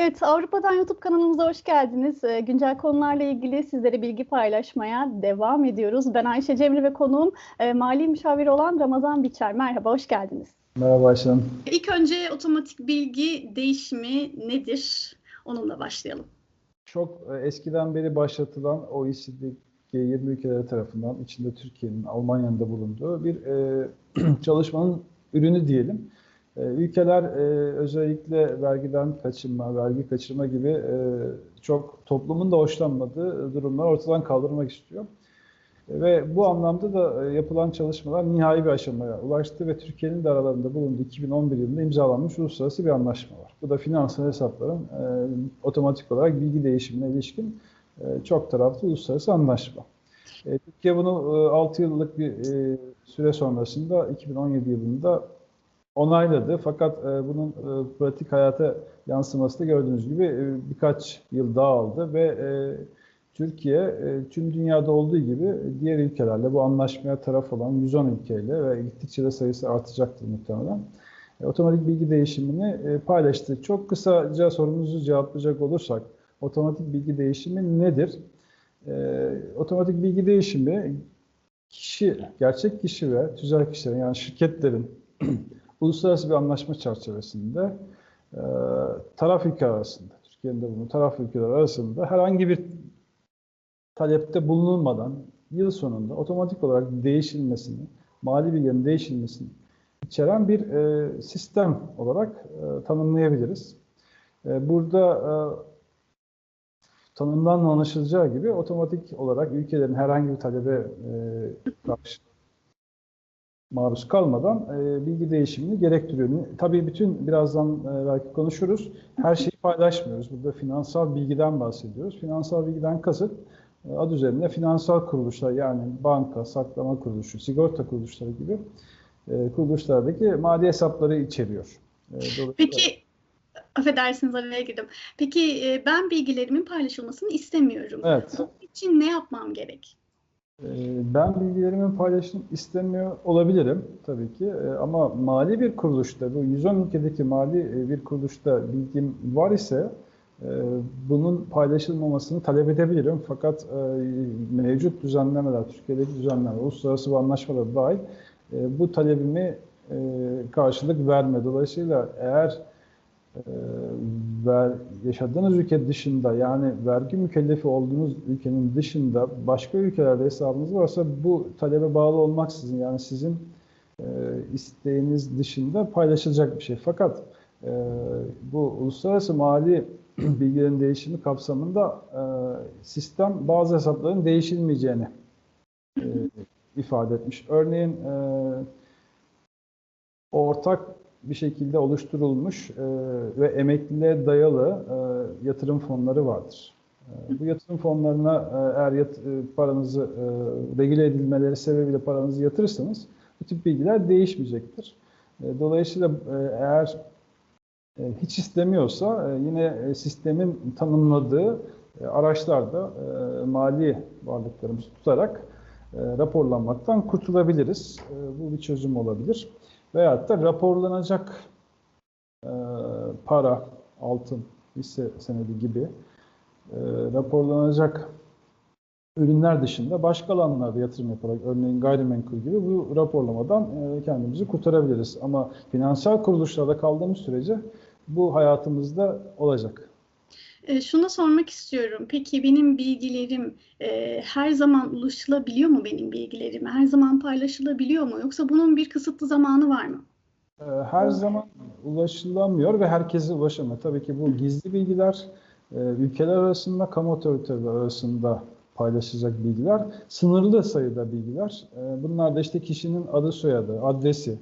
Evet, Avrupa'dan YouTube kanalımıza hoş geldiniz. Ee, güncel konularla ilgili sizlere bilgi paylaşmaya devam ediyoruz. Ben Ayşe Cemre ve konuğum e, mali müşavir olan Ramazan Biçer. Merhaba, hoş geldiniz. Merhaba Ayşe Hanım. İlk önce otomatik bilgi değişimi nedir? Onunla başlayalım. Çok e, eskiden beri başlatılan OECD G20 ülkeleri tarafından içinde Türkiye'nin, Almanya'nın da bulunduğu bir e, çalışmanın ürünü diyelim. E, ülkeler e, özellikle vergiden kaçınma, vergi kaçırma gibi e, çok toplumun da hoşlanmadığı durumları ortadan kaldırmak istiyor. Ve bu anlamda da yapılan çalışmalar nihai bir aşamaya ulaştı ve Türkiye'nin de aralarında bulunduğu 2011 yılında imzalanmış uluslararası bir anlaşma var. Bu da finansal hesapların otomatik olarak bilgi değişimine ilişkin çok taraflı uluslararası anlaşma. Türkiye bunu e, 6 yıllık bir süre sonrasında 2017 yılında onayladı. Fakat e, bunun e, pratik hayata yansıması da gördüğünüz gibi e, birkaç yıl daha aldı ve e, Türkiye e, tüm dünyada olduğu gibi diğer ülkelerle bu anlaşmaya taraf olan 110 ülkeyle ve gittikçe de sayısı artacaktır muhtemelen. E, otomatik bilgi değişimini e, paylaştı. Çok kısaca sorunuzu cevaplayacak olursak otomatik bilgi değişimi nedir? E, otomatik bilgi değişimi kişi, gerçek kişi ve tüzel kişilerin yani şirketlerin uluslararası bir anlaşma çerçevesinde e, taraf ülke arasında, Türkiye'nin de bunu taraf ülkeler arasında herhangi bir talepte bulunulmadan yıl sonunda otomatik olarak değişilmesini, mali bilgilerin değişilmesini içeren bir e, sistem olarak e, tanımlayabiliriz. E, burada e, tanımdan anlaşılacağı gibi otomatik olarak ülkelerin herhangi bir talebe e, karşı maruz kalmadan e, bilgi değişimini gerektiriyor. Tabii bütün birazdan e, belki konuşuruz. Her şeyi paylaşmıyoruz. Burada finansal bilgiden bahsediyoruz. Finansal bilgiden kasıt e, adı üzerinde finansal kuruluşlar yani banka, saklama kuruluşu, sigorta kuruluşları gibi e, kuruluşlardaki mali hesapları içeriyor. E, Peki affedersiniz araya girdim. Peki e, ben bilgilerimin paylaşılmasını istemiyorum. Evet. Bunun için ne yapmam gerek? E, ben bilgilerimin paylaşım istemiyor olabilirim tabii ki e, ama mali bir kuruluşta, bu 110 ülkedeki mali bir kuruluşta bilgim var ise bunun paylaşılmamasını talep edebilirim. Fakat mevcut düzenlemeler, Türkiye'deki düzenlemeler, uluslararası anlaşmalar dahil bu talebimi karşılık verme. Dolayısıyla eğer ver, yaşadığınız ülke dışında yani vergi mükellefi olduğunuz ülkenin dışında başka ülkelerde hesabınız varsa bu talebe bağlı olmaksızın yani sizin e, isteğiniz dışında paylaşılacak bir şey. Fakat e, bu uluslararası mali bilgilerin değişimi kapsamında e, sistem bazı hesapların değişilmeyeceğini e, ifade etmiş. Örneğin e, ortak bir şekilde oluşturulmuş e, ve emekliliğe dayalı e, yatırım fonları vardır. E, bu yatırım fonlarına eğer paranızı e, regüle edilmeleri sebebiyle paranızı yatırırsanız bu tip bilgiler değişmeyecektir. Dolayısıyla eğer hiç istemiyorsa yine sistemin tanımladığı araçlarda mali varlıklarımızı tutarak raporlanmaktan kurtulabiliriz. Bu bir çözüm olabilir veyahut da raporlanacak e, para, altın, hisse senedi gibi e, raporlanacak ürünler dışında başka alanlarda yatırım yaparak örneğin gayrimenkul gibi bu raporlamadan e, kendimizi kurtarabiliriz. Ama finansal kuruluşlarda kaldığımız sürece bu hayatımızda olacak. E, şunu sormak istiyorum. Peki benim bilgilerim e, her zaman ulaşılabiliyor mu benim bilgilerim? Her zaman paylaşılabiliyor mu? Yoksa bunun bir kısıtlı zamanı var mı? E, her zaman ulaşılamıyor ve herkese ulaşamıyor. Tabii ki bu gizli bilgiler e, ülkeler arasında, kamu otoriteleri arasında paylaşacak bilgiler, sınırlı sayıda bilgiler. E, bunlar da işte kişinin adı, soyadı, adresi,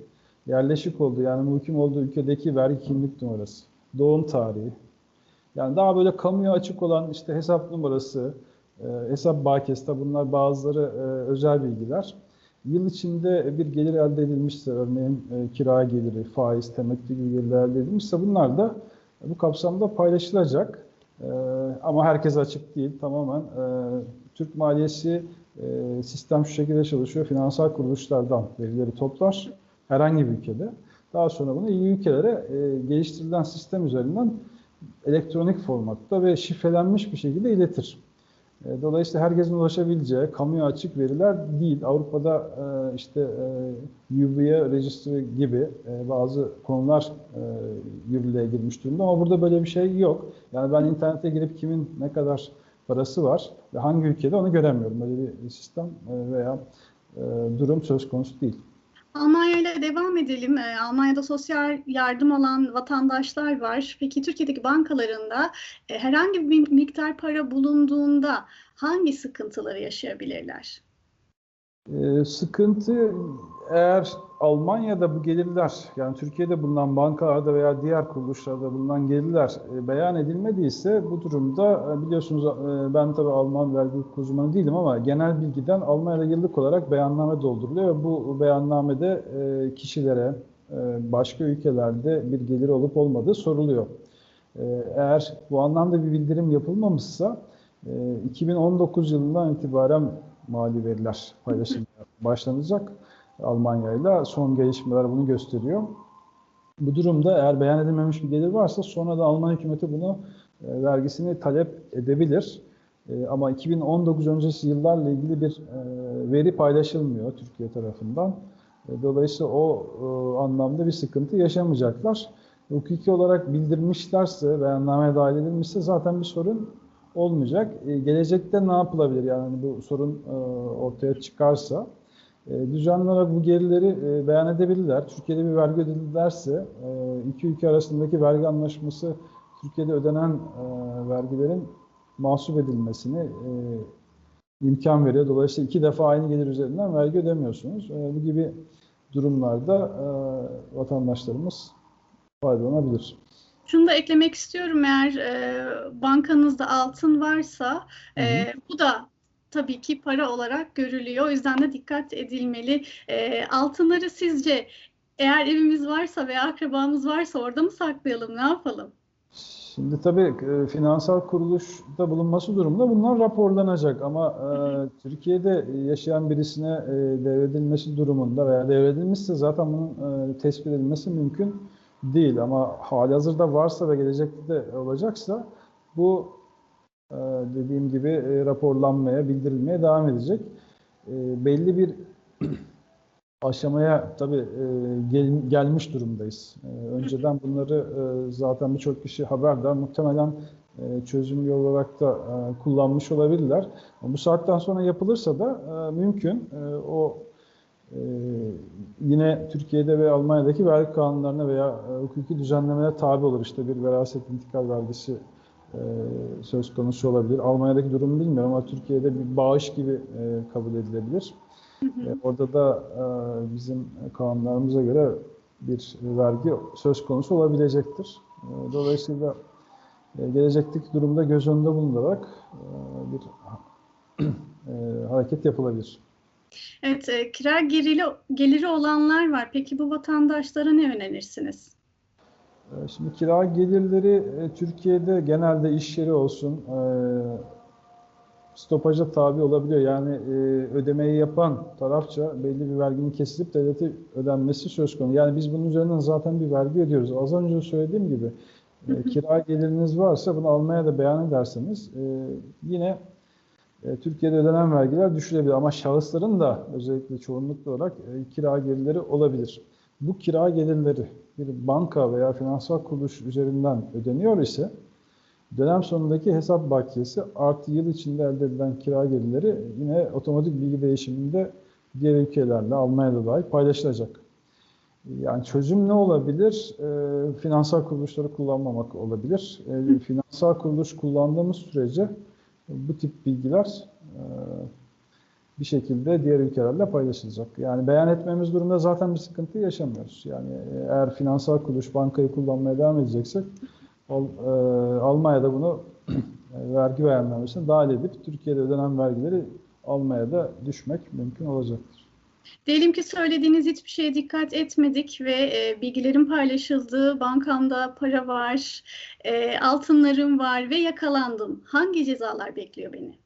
yerleşik olduğu yani muhkim olduğu ülkedeki vergi kimlik numarası, doğum tarihi, yani daha böyle kamuya açık olan işte hesap numarası, e, hesap bakiyesi bunlar bazıları e, özel bilgiler. Yıl içinde bir gelir elde edilmişse örneğin e, kira geliri, faiz, temettü gibi gelirler elde edilmişse bunlar da bu kapsamda paylaşılacak. E, ama herkese açık değil. Tamamen e, Türk maliyesi e, sistem şu şekilde çalışıyor. Finansal kuruluşlardan verileri toplar herhangi bir ülkede. Daha sonra bunu iyi ülkelere e, geliştirilen sistem üzerinden elektronik formatta ve şifrelenmiş bir şekilde iletir. E, Dolayısıyla herkesin ulaşabileceği kamuya açık veriler değil. Avrupa'da e, işte e, UBA Registry gibi e, bazı konular e, yürürlüğe girmiş durumda ama burada böyle bir şey yok. Yani ben internete girip kimin ne kadar parası var ve hangi ülkede onu göremiyorum. Böyle bir sistem e, veya e, durum söz konusu değil. Almanya ile devam edelim. Ee, Almanya'da sosyal yardım alan vatandaşlar var. Peki Türkiye'deki bankalarında e, herhangi bir miktar para bulunduğunda hangi sıkıntıları yaşayabilirler? Ee, sıkıntı eğer Almanya'da bu gelirler yani Türkiye'de bulunan bankalarda veya diğer kuruluşlarda bulunan gelirler e, beyan edilmediyse bu durumda e, biliyorsunuz e, ben tabii Alman vergi uzmanı değilim ama genel bilgiden Almanya'da yıllık olarak beyanname dolduruluyor bu beyannamede kişilere başka ülkelerde bir gelir olup olmadığı soruluyor. Eğer bu anlamda bir bildirim yapılmamışsa e, 2019 yılından itibaren mali veriler paylaşılmaya başlanacak. Almanya ile son gelişmeler bunu gösteriyor. Bu durumda eğer beyan edilmemiş bir gelir varsa sonra da Alman hükümeti bunu e, vergisini talep edebilir. E, ama 2019 öncesi yıllarla ilgili bir e, veri paylaşılmıyor Türkiye tarafından. E, dolayısıyla o e, anlamda bir sıkıntı yaşamayacaklar. Hukuki olarak bildirmişlerse, beyannameye dahil edilmişse zaten bir sorun olmayacak. E, gelecekte ne yapılabilir yani hani bu sorun e, ortaya çıkarsa? E, olarak bu gelirleri e, beyan edebilirler. Türkiye'de bir vergi ödedilerse e, iki ülke arasındaki vergi anlaşması Türkiye'de ödenen vergilerin mahsup edilmesini e, imkan veriyor. Dolayısıyla iki defa aynı gelir üzerinden vergi ödemiyorsunuz. Bu gibi durumlarda vatandaşlarımız faydalanabilir. Şunu da eklemek istiyorum eğer e, bankanızda altın varsa e, Hı hı. bu da tabii ki para olarak görülüyor. O yüzden de dikkat edilmeli. E, altınları sizce eğer evimiz varsa veya akrabamız varsa orada mı saklayalım, ne yapalım? Şimdi tabii e, finansal kuruluşta bulunması durumunda bunlar raporlanacak ama e, Türkiye'de yaşayan birisine e, devredilmesi durumunda veya devredilmişse zaten bunun e, tespit edilmesi mümkün değil ama halihazırda varsa ve gelecekte de olacaksa bu e, dediğim gibi e, raporlanmaya, bildirilmeye devam edecek. E, belli bir aşamaya tabii gel, gelmiş durumdayız. Önceden bunları zaten birçok kişi haberdar. Muhtemelen çözüm yolu olarak da kullanmış olabilirler. Bu saatten sonra yapılırsa da mümkün. O e, yine Türkiye'de ve Almanya'daki vergi kanunlarına veya e, hukuki düzenlemelere tabi olur. İşte bir veraset intikal vergisi e, söz konusu olabilir. Almanya'daki durumu bilmiyorum ama Türkiye'de bir bağış gibi e, kabul edilebilir. Hı hı. E, Orada da e, bizim kanunlarımıza göre bir vergi söz konusu olabilecektir. E, Dolayısıyla e, gelecekteki durumda göz önünde bulundurarak e, bir e, hareket yapılabilir. Evet, e, kira geliri, geliri olanlar var. Peki bu vatandaşlara ne önerirsiniz? E, Şimdi kira gelirleri e, Türkiye'de genelde iş yeri olsun e, stopaja tabi olabiliyor. Yani e, ödemeyi yapan tarafça belli bir verginin kesilip devlete ödenmesi söz konusu. Yani biz bunun üzerinden zaten bir vergi ödüyoruz. Az önce söylediğim gibi e, kira geliriniz varsa bunu almaya da beyan ederseniz e, yine Türkiye'de ödenen vergiler düşülebilir. Ama şahısların da özellikle çoğunlukla olarak e, kira gelirleri olabilir. Bu kira gelirleri bir banka veya finansal kuruluş üzerinden ödeniyor ise dönem sonundaki hesap bakiyesi artı yıl içinde elde edilen kira gelirleri yine otomatik bilgi değişiminde diğer ülkelerle Almanya'da dahil paylaşılacak. Yani çözüm ne olabilir? E, finansal kuruluşları kullanmamak olabilir. E, finansal kuruluş kullandığımız sürece bu tip bilgiler e, bir şekilde diğer ülkelerle paylaşılacak. Yani beyan etmemiz durumda zaten bir sıkıntı yaşamıyoruz. Yani eğer finansal kuruluş bankayı kullanmaya devam edeceksek e, Almanya'da bunu vergi beyannamesine dahil edip Türkiye'de ödenen vergileri almaya da düşmek mümkün olacaktır. Diyelim ki söylediğiniz hiçbir şeye dikkat etmedik ve e, bilgilerin paylaşıldığı, bankamda para var, e, altınlarım var ve yakalandım. Hangi cezalar bekliyor beni?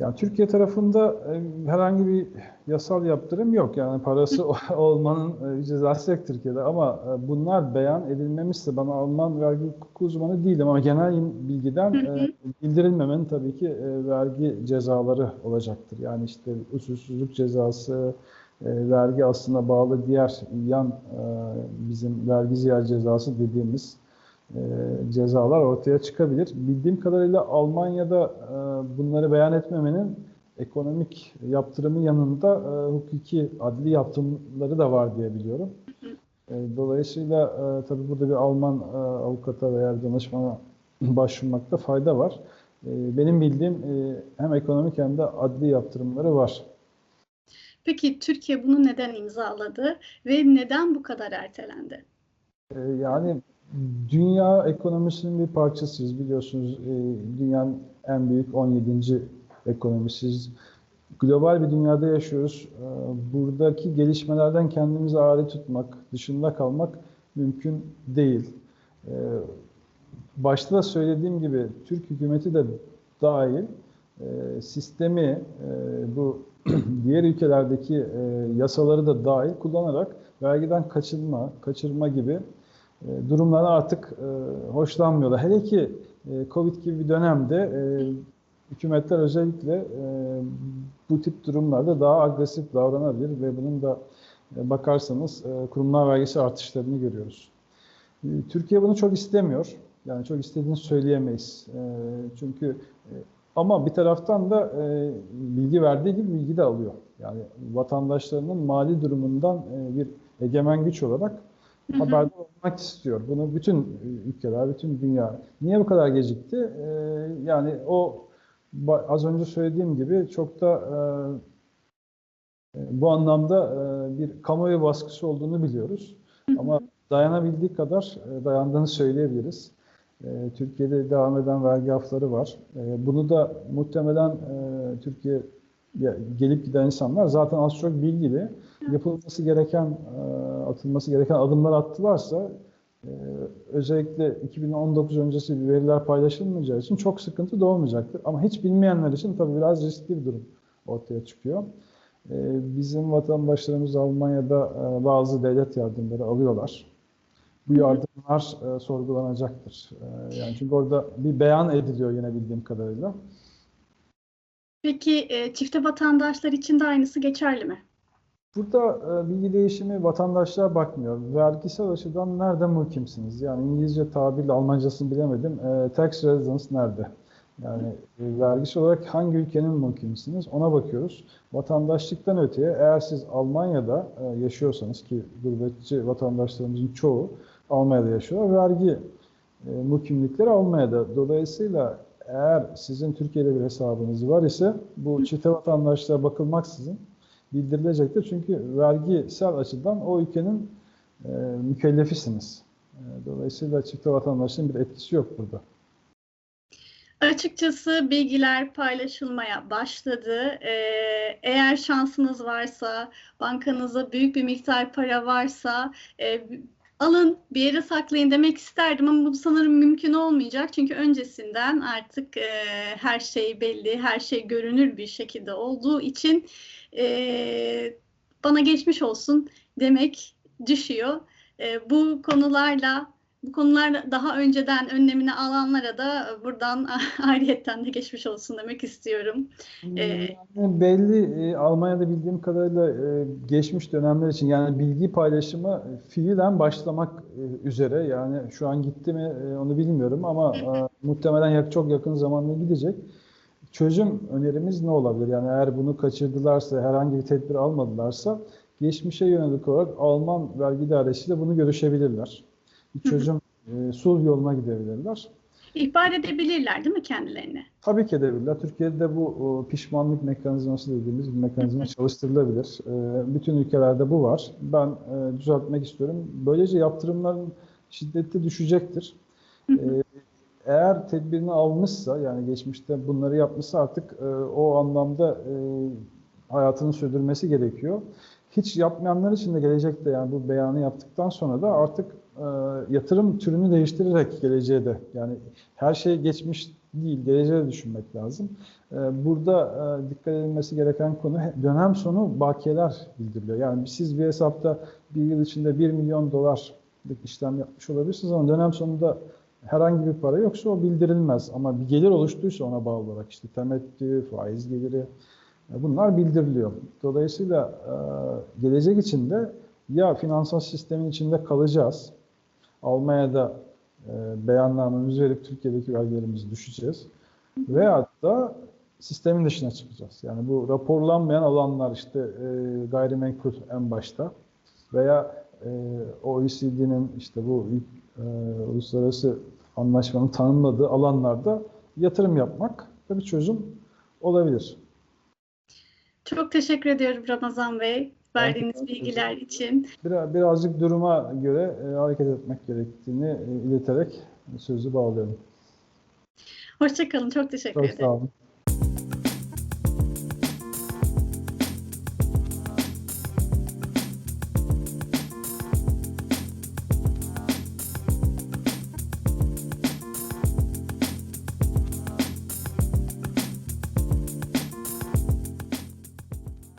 Yani Türkiye tarafında e, herhangi bir yasal yaptırım yok. Yani parası olmanın e, cezası yok Türkiye'de. Ama e, bunlar beyan edilmemişse bana Alman vergi hukuku uzmanı değilim ama genel bilgiden bildirilmemenin tabii ki vergi cezaları olacaktır. Yani işte usulsüzlük cezası, vergi aslına bağlı diğer yan bizim vergi ziyer cezası dediğimiz e, cezalar ortaya çıkabilir. Bildiğim kadarıyla Almanya'da e, bunları beyan etmemenin ekonomik yaptırımı yanında e, hukuki adli yaptırımları da var diye biliyorum. E, dolayısıyla e, tabii burada bir Alman e, avukata veya danışmana başvurmakta fayda var. E, benim bildiğim e, hem ekonomik hem de adli yaptırımları var. Peki Türkiye bunu neden imzaladı ve neden bu kadar ertelendi? E, yani dünya ekonomisinin bir parçasıyız biliyorsunuz. E, dünyanın en büyük 17. ekonomisiyiz. Global bir dünyada yaşıyoruz. E, buradaki gelişmelerden kendimizi ayrı tutmak, dışında kalmak mümkün değil. E, başta da söylediğim gibi Türk hükümeti de dahil sistemi bu diğer ülkelerdeki yasaları da dahil kullanarak vergiden kaçınma, kaçırma gibi durumlara artık e, hoşlanmıyorlar. Hele ki e, Covid gibi bir dönemde e, hükümetler özellikle e, bu tip durumlarda daha agresif davranabilir ve bunun da e, bakarsanız e, kurumlar vergisi artışlarını görüyoruz. E, Türkiye bunu çok istemiyor. Yani çok istediğini söyleyemeyiz. E, çünkü e, ama bir taraftan da e, bilgi verdiği gibi bilgi de alıyor. Yani vatandaşlarının mali durumundan e, bir egemen güç olarak haberdar olmak istiyor. Bunu bütün ülkeler, bütün dünya. Niye bu kadar gecikti? E, yani o az önce söylediğim gibi çok da e, bu anlamda e, bir kamuoyu baskısı olduğunu biliyoruz. Ama dayanabildiği kadar e, dayandığını söyleyebiliriz. Ee, Türkiye'de devam eden vergi hafları var. Ee, bunu da muhtemelen e, Türkiye gelip giden insanlar zaten az çok bilgili. Yapılması gereken, e, atılması gereken adımlar attılarsa e, özellikle 2019 öncesi veriler paylaşılmayacağı için çok sıkıntı doğmayacaktır. Ama hiç bilmeyenler için tabii biraz riskli bir durum ortaya çıkıyor. Bizim vatandaşlarımız Almanya'da bazı devlet yardımları alıyorlar bu yardımlar e, sorgulanacaktır. E, yani çünkü orada bir beyan ediliyor yine bildiğim kadarıyla. Peki e, çifte vatandaşlar için de aynısı geçerli mi? Burada e, bilgi değişimi vatandaşlar bakmıyor. Vergisel açıdan nerede mukimsiniz? Yani İngilizce tabirle Almancasını bilemedim. E, tax residence nerede? Yani e, vergisi olarak hangi ülkenin mukimsiniz ona bakıyoruz. Vatandaşlıktan öteye eğer siz Almanya'da e, yaşıyorsanız ki gurbetçi vatandaşlarımızın çoğu Almanya'da yaşıyor. Vergi e, mukimlikleri Almanya'da. Dolayısıyla eğer sizin Türkiye'de bir hesabınız var ise bu çifte vatandaşlığa bakılmaksızın bildirilecektir. Çünkü vergisel açıdan o ülkenin e, mükellefisiniz. E, dolayısıyla çifte vatandaşlığın bir etkisi yok burada. Açıkçası bilgiler paylaşılmaya başladı. Ee, eğer şansınız varsa, bankanızda büyük bir miktar para varsa e, alın bir yere saklayın demek isterdim ama bu sanırım mümkün olmayacak. Çünkü öncesinden artık e, her şey belli, her şey görünür bir şekilde olduğu için e, bana geçmiş olsun demek düşüyor. E, bu konularla bu konular daha önceden önlemini alanlara da buradan ayrıyetten de geçmiş olsun demek istiyorum. Ee, yani belli e, Almanya'da bildiğim kadarıyla e, geçmiş dönemler için yani bilgi paylaşımı fiilen başlamak e, üzere yani şu an gitti mi onu bilmiyorum ama muhtemelen çok yakın zamanda gidecek. Çözüm önerimiz ne olabilir? Yani eğer bunu kaçırdılarsa, herhangi bir tedbir almadılarsa geçmişe yönelik olarak Alman vergi idaresiyle bunu görüşebilirler bir çözüm e, sulh yoluna gidebilirler. İhbar edebilirler değil mi kendilerini? Tabii ki edebilirler. Türkiye'de bu o, pişmanlık mekanizması dediğimiz bir mekanizma çalıştırılabilir. E, bütün ülkelerde bu var. Ben e, düzeltmek istiyorum. Böylece yaptırımların şiddeti düşecektir. E, eğer tedbirini almışsa yani geçmişte bunları yapmışsa artık e, o anlamda e, hayatını sürdürmesi gerekiyor. Hiç yapmayanlar için de gelecekte yani bu beyanı yaptıktan sonra da artık e, yatırım türünü değiştirerek geleceğe de yani her şey geçmiş değil, geleceğe de düşünmek lazım. E, burada e, dikkat edilmesi gereken konu dönem sonu bakiyeler bildiriliyor. Yani siz bir hesapta bir yıl içinde 1 milyon dolarlık işlem yapmış olabilirsiniz ama dönem sonunda herhangi bir para yoksa o bildirilmez. Ama bir gelir oluştuysa ona bağlı olarak işte temettü, faiz geliri bunlar bildiriliyor. Dolayısıyla e, gelecek içinde ya finansal sistemin içinde kalacağız, Almanya'da e, beyannamemizi verip Türkiye'deki vergilerimizi düşeceğiz veyahut da sistemin dışına çıkacağız. Yani bu raporlanmayan alanlar işte e, gayrimenkul en başta veya e, OECD'nin işte bu e, uluslararası anlaşmanın tanımladığı alanlarda yatırım yapmak da bir çözüm olabilir. Çok teşekkür ediyorum Ramazan Bey verdiğiniz bilgiler için. Biraz, birazcık duruma göre e, hareket etmek gerektiğini e, ileterek sözü bağlıyorum. Hoşçakalın. Çok teşekkür Çok ederim. sağ olun.